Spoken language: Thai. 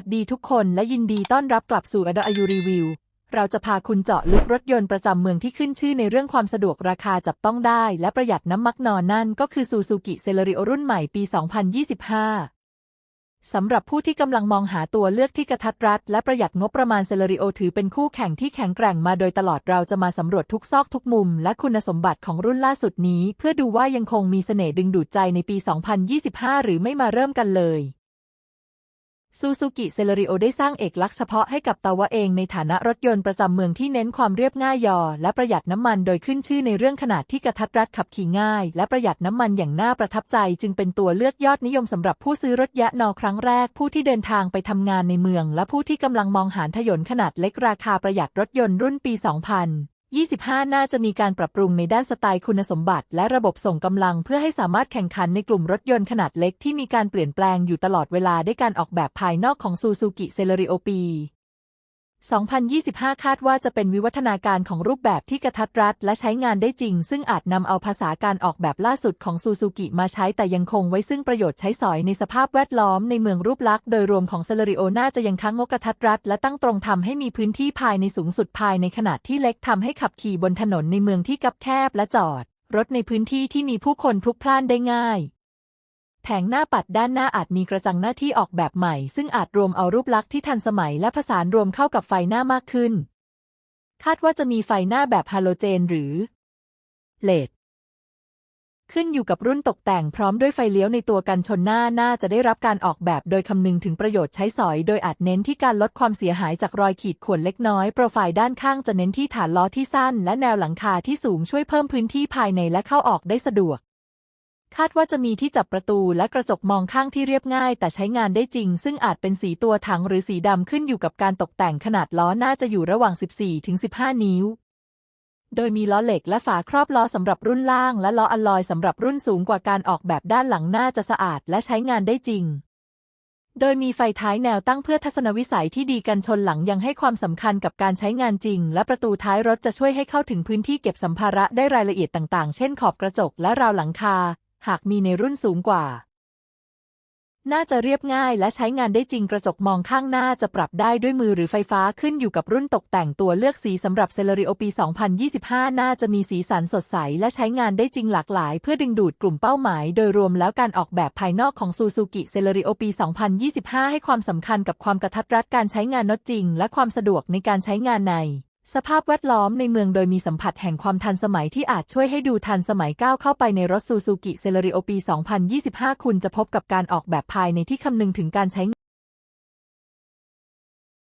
วัสดีทุกคนและยินดีต้อนรับกลับสู่ a d o a y u Review เราจะพาคุณเจาะลึกรถยนต์ประจำเมืองที่ขึ้นชื่อในเรื่องความสะดวกราคาจับต้องได้ และประหยัดน้ำมักนอนนั่นก็คือ Suzuki Celerio รุ่นใหม่ปี 2025 สำหรับผู้ที่กำลังมองหาตัวเลือกที่กระทัดรัด และประหยัดงบประมาณ Celerio ถือเป็นคู่แข่งที่แข็งแกร่งมาโดยตลอดเราจะมาสำรวจทุกซอกทุกมุม และคุณสมบัติของรุ่นล่าสุดนี้ เพื่อดูว่ายังคงมีเสน่ห์ดึงดูดใจในปี 2025 หรือไม่มาเริ่มกันเลย ซูซูกิเซเลริโอได้สร้างเอกลักษณ์เฉพาะให้กับตาวะเองในฐานะรถยนต์ประจำเมืองที่เน้นความเรียบง่ายยอ และประหยัดน้ำมันโดยขึ้นชื่อในเรื่องขนาดที่กระทัดรัดขับขี่ง่าย และประหยัดน้ำมันอย่างน่าประทับใจ จึงเป็นตัวเลือกยอดนิยมสำหรับผู้ซื้อรถยะนอครั้งแรก ผู้ที่เดินทางไปทำงานในเมือง และผู้ที่กำลังมองหาถยนต์ขนาดเล็กราคาประหยัดรถยนต์รุ่นปี 2000 25 น่าจะมีการปรับปรุงในด้านสไตล์คุณสมบัติ และระบบส่งกำลังเพื่อให้สามารถแข่งขันในกลุ่มรถยนต์ขนาดเล็กที่มีการเปลี่ยนแปลงอยู่ตลอดเวลาด้วยการออกแบบภายนอกของซูซูกิเซลริโอปี 2025 คาดว่าจะเป็นวิวัฒนาการของรูปแบบที่กระทัดรัดและใช้งานได้จริง ซึ่งอาจนำเอาภาษาการออกแบบล่าสุดของ Suzuki มาใช้แต่ยังคงไว้ซึ่งประโยชน์ใช้สอยในสภาพแวดล้อมในเมืองรูปลักษณ์โดยรวมของ Celerio น่าจะยังค้างงกระทัดรัดและตั้งตรงทำให้มีพื้นที่ภายในสูงสุดภายในขนาดที่เล็กทำให้ขับขี่บนถนนในเมืองที่คับแคบและจอด รถในพื้นที่ที่มีผู้คนพลุกพล่านได้ง่าย แผงหน้าปัดด้านหน้าอาจมีกระจังหน้าที่ออกแบบใหม่ ซึ่งอาจรวมเอารูปลักษณ์ที่ทันสมัยและผสานรวมเข้ากับไฟหน้ามากขึ้น คาดว่าจะมีไฟหน้าแบบฮาโลเจนหรือเลดขึ้นอยู่กับรุ่นตกแต่งพร้อมด้วยไฟเลี้ยวในตัวกันชนหน้าหน่าจะได้รับการออกแบบโดยคำนึงถึงประโยชน์ใช้สอย โดยอาจเน้นที่การลดความเสียหายจากรอยขีดข่วนเล็กน้อย โปรไฟล์ด้านข้างจะเน้นที่ฐานล้อที่สั้น และแนวหลังคาที่สูงช่วยเพิ่มพื้นที่ภายในและเข้าออกได้สะดวก คาดว่าจะมีที่จับประตูและกระจกมองข้างที่เรียบง่าย แต่ใช้งานได้จริง ซึ่งอาจเป็นสีตัวถังหรือสีดำขึ้นอยู่กับการตกแต่งขนาดล้อน่าจะอยู่ระหว่าง 14-15 นิ้ว โดยมีล้อเหล็กและฝาครอบล้อสำหรับรุ่นล่าง และล้ออลลอยสำหรับรุ่นสูงกว่าการออกแบบด้านหลังน่าจะสะอาดและใช้งานได้จริง โดยมีไฟท้ายแนวตั้งเพื่อทัศนวิสัยที่ดีกันชนหลังยังให้ความสำคัญกับการใช้งานจริง และประตูท้ายรถจะช่วยให้เข้าถึงพื้นที่เก็บสัมภาระได้รายละเอียดต่าง ๆ เช่นขอบกระจกและราวหลังคา หากมีในรุ่นสูงกว่า น่าจะเรียบง่ายและใช้งานได้จริงกระจกมองข้างหน้าจะปรับได้ด้วยมือหรือไฟฟ้าขึ้นอยู่กับรุ่นตกแต่งตัวเลือกสีสำหรับเซเลริโอปี 2025 น่าจะมีสีสันสดใสและใช้งานได้จริงหลากหลาย เพื่อดึงดูดกลุ่มเป้าหมาย โดยรวมแล้วการออกแบบภายนอกของ Suzuki Celerio ปี 2025 ให้ความสำคัญกับความกระทัดรัดการใช้งานนดจริง และความสะดวกในการใช้งานใน สภาพแวดล้อมในเมืองโดยมีสัมผัสแห่งความทันสมัยที่อาจช่วยให้ดูทันสมัยก้าวเข้าไปในรถซูซูกิเซลริโอปี 2025 คุณจะพบกับการออกแบบภายในที่คำนึงถึงการใช้